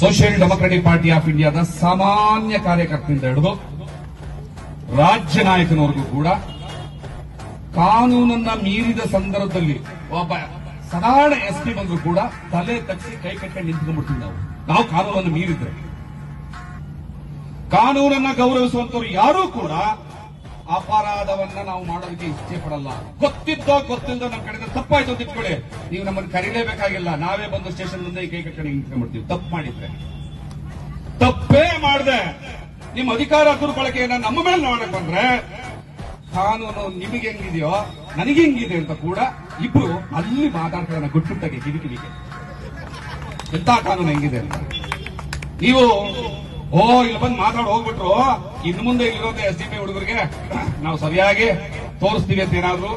Social democratic party of ಇಂಡಿಯಾದ ಸಾಮಾನ್ಯ ಕಾರ್ಯಕರ್ತರಿಂದ ಹಿಡಿದು ರಾಜ್ಯ ನಾಯಕನವರೆಗೂ ಕೂಡ ಕಾನೂನನ್ನ ಮೀರಿದ ಸಂದರ್ಭದಲ್ಲಿ ಒಬ್ಬ ಸಾಧಾರಣ ಎಸ್ಪಿ ಬಂದ್ರು ಕೂಡ ತಲೆ ತಗ್ಸಿ ಕೈ ಕಟ್ಟಿ ನಿಂತ್ಕೊಂಡ್ಬಿಡ್ತೀವಿ ನಾವು. ನಾವು ಕಾನೂನನ್ನು ಮೀರಿದ್ರೆ. ಕಾನೂನನ್ನ ಗೌರವಿಸುವಂತವ್ರು ಯಾರೂ ಕೂಡ ಅಪರಾಧವನ್ನ ನಾವು ಮಾಡೋದಕ್ಕೆ ಇಚ್ಛೆ ಪಡಲ್ಲ. ಗೊತ್ತಿದ್ದೋ ಗೊತ್ತಿಲ್ಲದ ನಮ್ಮ ಕಡೆಯಿಂದ ತಪ್ಪಾಯ್ತು ಅಂತ ನೀವು ನಮ್ಮನ್ನು ಕರೀಲೇಬೇಕಾಗಿಲ್ಲ. ನಾವೇ ಬಂದು ಸ್ಟೇಷನ್ ಮುಂದೆ ಕೈ ಕಟ್ಟಣೆ ಹಿಂಸೆ ಮಾಡ್ತೀವಿ ತಪ್ಪು ಮಾಡಿದ್ರೆ. ತಪ್ಪೇ ಮಾಡದೆ. ನಿಮ್ಮ ಅಧಿಕಾರ ದುರ್ಬಳಕೆಯನ್ನ ನಮ್ಮ ಮೇಲೆ ನೋಡಕ್ ಬಂದ್ರೆ ಕಾನೂನು ನಿಮಗೆ ಹೆಂಗಿದೆಯೋ ನನಗೆ ಹೆಂಗಿದೆ ಅಂತ ಕೂಡ ಇಬ್ರು ಅಲ್ಲಿ ಮಾತಾಡ್ತಾರೆ ಗೊತ್ತಿಟ್ಟಾಗೆ ಕಿವಿ ಕಿವಿಗೆ ಎಂತ ಕಾನೂನು ಹೆಂಗಿದೆ ಅಂತ. ನೀವು, ಓ, ಇಲ್ಲಿ ಬಂದು ಮಾತಾಡಿ ಹೋಗ್ಬಿಟ್ರು. ಇನ್ನು ಮುಂದೆ ಇಲ್ಲಿರೋದೇ ಎಸ್ ಡಿ ಪಿ ಹುಡುಗರಿಗೆ ನಾವು ಸರಿಯಾಗಿ ತೋರಿಸ್ತೀವಿ ಅಂತ ಏನಾದ್ರು.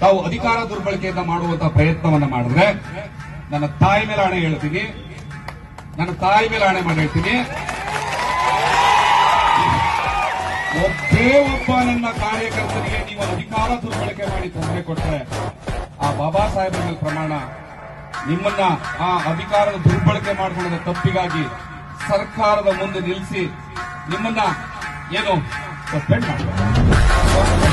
ತಾವು ಅಧಿಕಾರ ದುರ್ಬಳಕೆಯಿಂದ ಮಾಡುವಂತ ಪ್ರಯತ್ನವನ್ನ ಮಾಡಿದ್ರೆ ನನ್ನ ತಾಯಿ ಮೇಲೆ ಆಣೆ ಹೇಳ್ತೀನಿ. ನನ್ನ ತಾಯಿ ಮೇಲೆ ಆಣೆ ಮಾಡಿ ಹೇಳ್ತೀನಿ. ಒಬ್ಬೇ ಒಬ್ಬ ನನ್ನ ಕಾರ್ಯಕರ್ತರಿಗೆ ನೀವು ಅಧಿಕಾರ ದುರ್ಬಳಕೆ ಮಾಡಿ ತೊಂದರೆ ಕೊಟ್ಟರೆ ಆ ಬಾಬಾ ಸಾಹೇಬರ ಮೇಲೆ ಪ್ರಮಾಣ ನಿಮ್ಮನ್ನ ಆ ಅಧಿಕಾರದ ದುರ್ಬಳಕೆ ಮಾಡಿಕೊಳ್ಳದ ತಪ್ಪಿಗಾಗಿ ಸರ್ಕಾರದ ಮುಂದೆ ನಿಲ್ಲಿಸಿ ನಿಮ್ಮನ್ನ ಏನು ಸಸ್ಪೆಂಡ್ ಮಾಡಬೇಕು